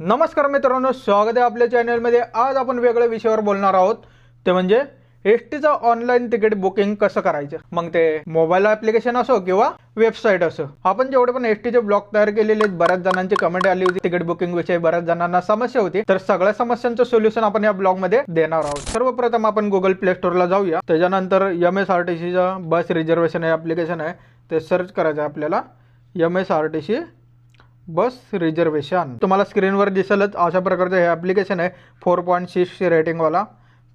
नमस्कार मित्रांनो स्वागत आहे आपल्या चॅनलमध्ये. आज आपण वेगळ्या विषयावर बोलणार आहोत. ते म्हणजे एस टीचं ऑनलाईन तिकीट बुकिंग कसं करायचं? मग ते मोबाईल ॲप्लिकेशन असो किंवा वेबसाईट असो. आपण जेवढे पण एस टीचे ब्लॉग तयार केलेले आहेत बऱ्याच जणांची कमेंट आली होती तिकीट बुकिंग विषयी बऱ्याच जणांना समस्या होती. तर सगळ्या समस्यांचं सोल्युशन आपण या ब्लॉगमध्ये देणार आहोत. सर्वप्रथम आपण गुगल प्ले स्टोअरला जाऊया. त्याच्यानंतर एम एस आर टी सीचं बस रिझर्वेशन हे ॲप्लिकेशन आहे. ते सर्च करायचं आहे आपल्याला. M S R T C bus reservation. तुम्हाला स्क्रीनवर दिसेलच अशा प्रकारचं हे ॲप्लिकेशन आहे. फोर पॉईंट सिक्स रेटिंगवाला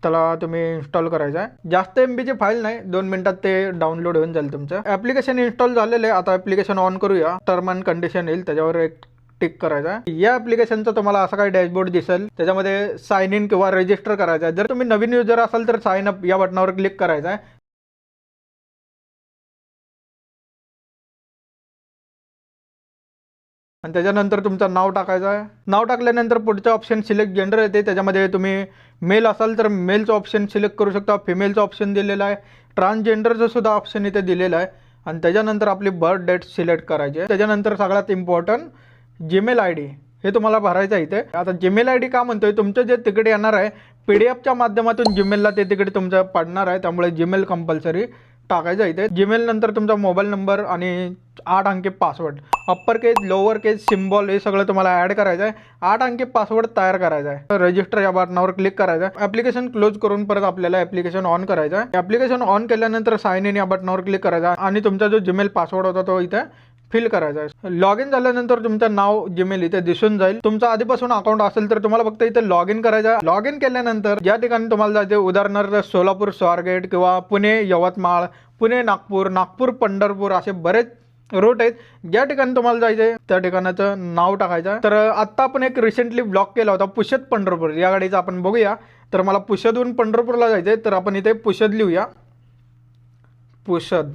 त्याला तुम्ही इन्स्टॉल करायचं आहे. जास्त एम बीची फाईल नाही. दोन मिनिटात ते डाउनलोड होऊन जाईल तुमचं. ॲप्लिकेशन इन्स्टॉल झालेलं आहे. आता ॲप्लिकेशन ऑन करूया. टर्म अँड कंडिशन येईल. त्याच्यावर एक टिक करायचा आहे. या ॲप्लिकेशनचा तुम्हाला असा काही डॅशबोर्ड दिसेल. त्याच्यामध्ये साईन इन किंवा रजिस्टर करायचं आहे. जर तुम्ही नवीन युजर असाल तर साईन अप या बटनावर क्लिक करायचं आहे. आणि त्याच्यानंतर तुमचं नाव टाकायचं आहे. नाव टाकल्यानंतर पुढचं ऑप्शन सिलेक्ट जेंडर येते. त्याच्यामध्ये तुम्ही मेल असाल तर मेलचं ऑप्शन सिलेक्ट करू शकता. फिमेलचं ऑप्शन दिलेलं आहे. ट्रान्सजेंडरचं सुद्धा ऑप्शन इथे दिलेलं आहे. आणि त्याच्यानंतर आपली बर्थ डेट सिलेक्ट करायची आहे. त्याच्यानंतर सगळ्यात इम्पॉर्टंट जीमेल आय डी हे तुम्हाला भरायचं आहे इथे. आता जीमेल आय डी का म्हणतोय? तुमचं जे तिकीट येणार आहे पी डी एफच्या माध्यमातून जीमेलला ते तिकीट तुमचं पडणार आहे. त्यामुळे जीमेल कंपल्सरी टाकायचं इथे. जीमेल नंतर तुमचा मोबाईल नंबर आणि आठ अंकी password upper case lower case symbol हे सगळं तुम्हाला ॲड करायचं आहे आठ अंकी पासवर्ड तयार करायचा आहे रजिस्टर या बटनावर क्लिक करायचं आहे ॲप्लिकेशन क्लोज करून परत आपल्याला ॲप्लिकेशन ऑन करायचं आहे ॲप्लिकेशन ऑन केल्यानंतर साइन इन या बटनावर क्लिक करायचा. आणि तुमचा जो जीमेल पासवर्ड होता तो इथे फिल करायचा आहे. लॉग इन झाल्यानंतर तुमचं नाव जीमेल इथे दिसून जाईल. तुमचं आधीपासून अकाउंट असेल तर तुम्हाला फक्त इथे लॉग इन करायचं लॉग इन केल्यानंतर ज्या ठिकाणी तुम्हाला जायचे उदाहरणार्थ सोलापूर स्वारगेट किंवा पुणे यवतमाळ पुणे नागपूर नागपूर पंढरपूर असे बरेच रूट आहेत. ज्या ठिकाणी तुम्हाला जायचे त्या ठिकाणाचं नाव टाकायचं तर आत्ता आपण एक रिसेंटली ब्लॉक केला होता पुषद पंढरपूर. या गाडीचा आपण बघूया. तर मला पुषदहून पंढरपूरला जायचं आहे तर आपण इथे पुषद लिहूया. पुषद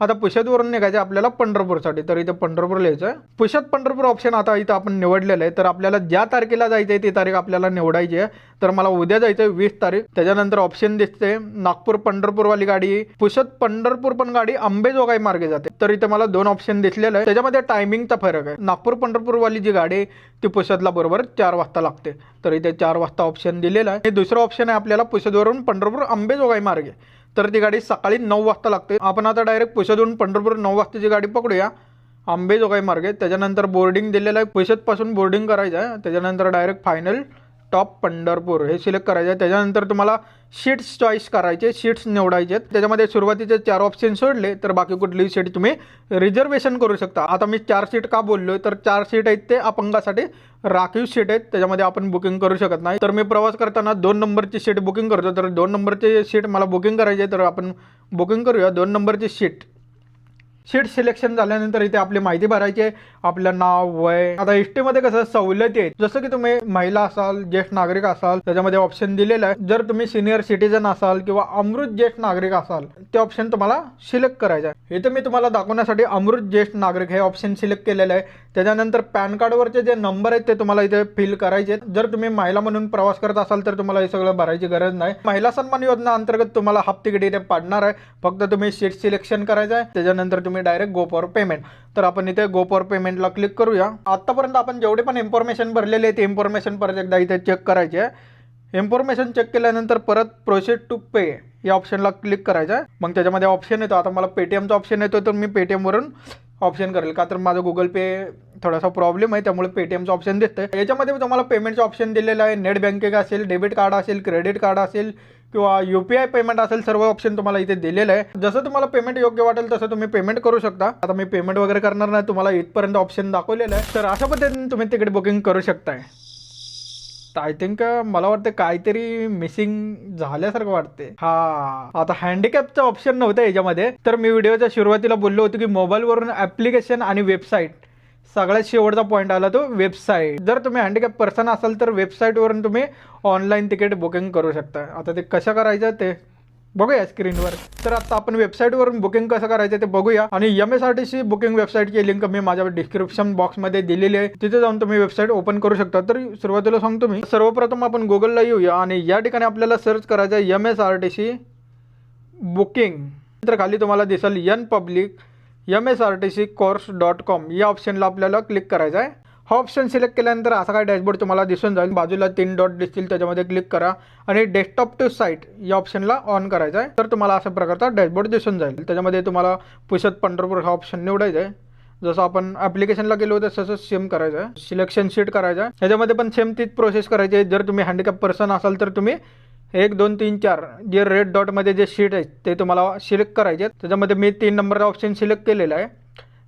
आता पुषदवरून निघायचं आपल्याला पंढरपूरसाठी. तर इथे पंढरपूर लिहायचं आहे. पुषद पंढरपूर ऑप्शन आता इथं आपण निवडलेलं आहे. तर आपल्याला ज्या तारखेला जायचं आहे ती तारीख आपल्याला निवडायची आहे. तर मला उद्या जायचं आहे वीस तारीख. त्याच्यानंतर ऑप्शन दिसते नागपूर पंढरपूरवाली गाडी पुषद पंढरपूर पण गाडी आंबेजोगाई मार्गे जाते. तर इथे मला दोन ऑप्शन दिसलेलं आहे. त्याच्यामध्ये टायमिंगचा फरक आहे. नागपूर पंढरपूरवाली जी गाडी आहे ती पुषदला बरोबर चार वाजता लागते. तर इथे चार वाजता ऑप्शन दिलेला आहे. हे दुसरं ऑप्शन आहे आपल्याला पुषदवरून पंढरपूर आंबेजोगाई मार्गे. तर ती गाडी सकाळी नऊ वाजता लागते. आपण आता डायरेक्ट पुषदहून पंढरपूर नऊ वाजताची गाडी पकडूया. आंबेजोगाई मार्गे त्याच्यानंतर बोर्डिंग दिलेलं आहे. पुषदपासून बोर्डिंग करायचं आहे. त्याच्यानंतर डायरेक्ट फायनल टॉप पंढरपूर हे सिलेक्ट करायचं आहे त्याच्यानंतर तुम्हाला सीट्स चॉईस करायचे सीट्स निवडायचे आहेत. त्याच्यामध्ये सुरुवातीचे चार ऑप्शन सोडले तर बाकी कुठलीही सीट तुम्ही रिझर्वेशन करू शकता. आता मी चार सीट का बोललो तर चार सीट आहेत ते अपंगासाठी राखीव सीट आहेत. त्याच्यामध्ये आपण बुकिंग करू शकत नाही. तर मी प्रवास करताना दोन नंबरची सीट बुकिंग करतो. तर दोन नंबरची सीट मला बुकिंग करायची आहे तर आपण बुकिंग करूया. दोन नंबरची सीट सीट सिलेक्शन झाल्यानंतर इथे आपली माहिती भरायची आहे आपलं नाव वय. आता एसमध्ये कसं सवलती आहे जसं की तुम्ही महिला असाल ज्येष्ठ नागरिक असाल त्याच्यामध्ये ऑप्शन दिलेलं आहे. जर तुम्ही सिनियर सिटीजन असाल किंवा अमृत ज्येष्ठ नागरिक असाल ते ऑप्शन तुम्हाला सिलेक्ट करायचं आहे. इथे मी तुम्हाला दाखवण्यासाठी अमृत ज्येष्ठ नागरिक हे ऑप्शन सिलेक्ट केलेलं आहे. त्याच्यानंतर पॅन कार्डवरचे जे नंबर आहेत ते तुम्हाला इथे फिल करायचे आहेत. जर तुम्ही महिला म्हणून प्रवास करत असाल तर तुम्हाला हे सगळं भरायची गरज नाही. महिला सन्मान योजना अंतर्गत तुम्हाला हाफ तिकीट इथे पाडणार आहे. फक्त तुम्ही सीट सिलेक्शन करायचं आहे. त्याच्यानंतर तुम्ही डायरेक्ट गो फॉर पेमेंट तर आपण इथे गो फॉर पेमेंटला क्लिक करूया. आतापर्यंत आपण जेवढे पण इन्फॉर्मेशन भरलेले आहे ते इन्फॉर्मेशन परत एकदा इथे चेक करायचे आहे. इन्फॉर्मेशन चेक केल्यानंतर परत प्रोसेस टू पे या ऑप्शनला क्लिक करायचं आहे. मग त्याच्यामध्ये ऑप्शन येतो. आता मला पेटीएमचा ऑप्शन येतो तर मी पेटीएमवरून ऑप्शन करेल. का तर माझं गुगल पे थोडासा प्रॉब्लेम आहे त्यामुळे पेटीएमचं ऑप्शन दिसतं याच्यामध्ये तुम्हाला पेमेंटचं ऑप्शन दिलेलं आहे. नेट बँकिंग असेल डेबिट कार्ड असेल क्रेडिट कार्ड असेल किंवा यू पी आय पेमेंट असेल सर्व ऑप्शन तुम्हाला इथे दिलेलं आहे. जसं तुम्हाला पेमेंट योग्य वाटेल तसं तुम्ही पेमेंट करू शकता. आता मी पेमेंट वगैरे करणार नाही तुम्हाला इथपर्यंत ऑप्शन दाखवलेलं आहे. तर अशा पद्धतीने तुम्ही तिकीट बुकिंग करू शकताय. आय थिंक मला वाटतं काहीतरी मिसिंग झाल्यासारखं वाटते हा आता हँडिकॅपचं ऑप्शन नव्हतं याच्यामध्ये. तर मी व्हिडिओच्या सुरुवातीला बोललो होतो की मोबाईलवरून ॲप्लिकेशन आणि वेबसाईट सगळ्यात शेवटचा पॉईंट आला तो वेबसाईट जर तुम्ही हँडिकॅप पर्सन असाल तर वेबसाईटवरून तुम्ही ऑनलाईन तिकीट बुकिंग करू शकता. आता ते कसं करायचं ते बघूया स्क्रीनवर तर आता आपण वेबसाईटवरून बुकिंग कसं करायचं ते बघूया. आणि M S R T C booking वेबसाईटची link मी माझ्या डिस्क्रिप्शन बॉक्समध्ये दिलेली आहे. तिथे जाऊन तुम्ही वेबसाईट ओपन करू शकता. तर सुरुवातीला सांगतो मी. सर्वप्रथम आपण गुगलला येऊया आणि या ठिकाणी आपल्याला सर्च करायचं आहे M S R T C booking तर खाली तुम्हाला दिसेल N public M S R T C course dot com या ऑप्शनला आपल्याला क्लिक करायचं आहे. हा ऑप्शन सिलेक्ट केल्यानंतर असा काय डॅशबोर्ड तुम्हाला दिसून जाईल. बाजूला तीन डॉट दिसतील त्याच्यामध्ये क्लिक करा आणि डेस्कटॉप टू साईट या ऑप्शनला ऑन करायचं आहे. तर तुम्हाला अशा प्रकारचा डॅशबोर्ड दिसून जाईल. त्याच्यामध्ये तुम्हाला पुसत पंढरपूर हा ऑप्शन निवडायचा आहे. जसं आपण ॲप्लिकेशनला गेलो होतं तसंच सेम करायचं आहे. सिलेक्शन शीट करायचं आहे. ह्याच्यामध्ये पण सेम तीच प्रोसेस करायची आहे. जर तुम्ही हँडिकॅप पर्सन असाल तर तुम्ही एक दोन तीन चार जे रेड डॉटमध्ये जे शीट आहेत ते तुम्हाला सिलेक्ट करायचे आहेत. त्याच्यामध्ये मी तीन नंबरचा ऑप्शन सिलेक्ट केलेला आहे.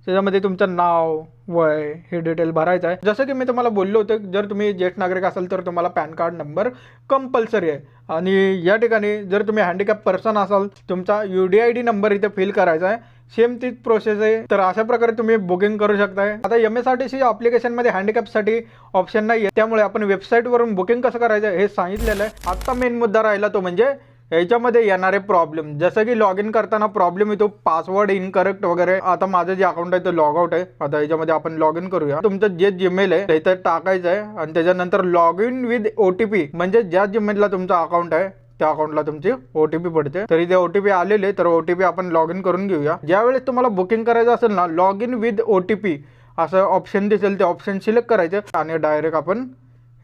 त्याच्यामध्ये तुमचं नाव वय हे डिटेल भरायचं आहे. जसं की मी तुम्हाला बोललो होतं जर तुम्ही ज्येष्ठ नागरिक असाल तर तुम्हाला पॅन कार्ड नंबर कंपल्सरी आहे. आणि या ठिकाणी जर तुम्ही हँडिकॅप पर्सन असाल तुमचा U D I D number इथे फिल करायचा आहे. सेम तीच प्रोसेस आहे. तर अशा प्रकारे तुम्ही बुकिंग करू शकताय. आता M S R T C अप्लिकेशनमध्ये हँडिकॅपसाठी ऑप्शन नाही आहे त्यामुळे आपण वेबसाईटवरून बुकिंग कसं करायचं हे सांगितलेलं आहे. आत्ता मेन मुद्दा राहिला तो म्हणजे याच्यामध्ये येणारे प्रॉब्लेम जसं की लॉग इन करताना प्रॉब्लेम येतो पासवर्ड इनकरेक्ट वगैरे. आता माझं जे अकाउंट आहे ते लॉग आउट आहे. आता याच्यामध्ये आपण लॉग इन करूया. तुमचं जे जीमेल आहे ते इथं टाकायचं आहे. आणि त्याच्यानंतर log in with O T P म्हणजे ज्या जीमेलला तुमचं अकाउंट आहे त्या अकाउंटला तुमची ओटीपी पडते. तरी ते ओटीपी आलेले तर ओटीपी आपण लॉग इन करून घेऊया. ज्यावेळेस तुम्हाला बुकिंग करायचं असेल ना लॉग इन विथ ओटीपी असं ऑप्शन दिसेल ते ऑप्शन सिलेक्ट करायचं. आणि डायरेक्ट आपण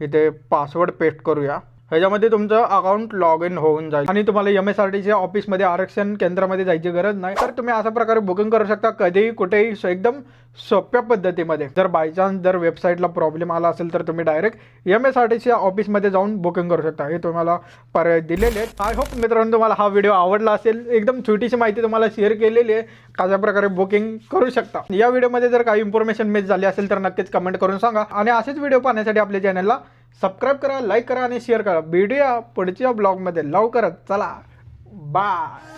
इथे पासवर्ड पेस्ट करूया. ह्याच्यामध्ये तुमचं अकाउंट लॉग इन होऊन जाईल. आणि तुम्हाला M S R T C ऑफिसमध्ये आरक्षण केंद्रामध्ये जायची गरज नाही. तर तुम्ही अशा प्रकारे बुकिंग करू शकता कधीही कुठेही एकदम सोप्या पद्धतीमध्ये. जर बाय चान्स जर वेबसाईटला प्रॉब्लेम आला असेल तर तुम्ही direct M S R T C ऑफिसमध्ये जाऊन बुकिंग करू शकता. हे तुम्हाला पर्याय दिलेले आहेत. आय होप मित्रांनो तुम्हाला हा व्हिडिओ आवडला असेल. एकदम छोटीशी माहिती तुम्हाला शेअर केलेली आहे. कशा प्रकारे बुकिंग करू शकता. या व्हिडिओमध्ये जर काही इन्फॉर्मेशन मिस झाली असेल तर नक्कीच कमेंट करून सांगा. आणि असेच व्हिडिओ पाहण्यासाठी आपल्या चॅनलला सबस्क्राईब करा लाईक करा आणि शेअर करा. भेटूया पुढच्या ब्लॉगमध्ये लवकरच चला. बाय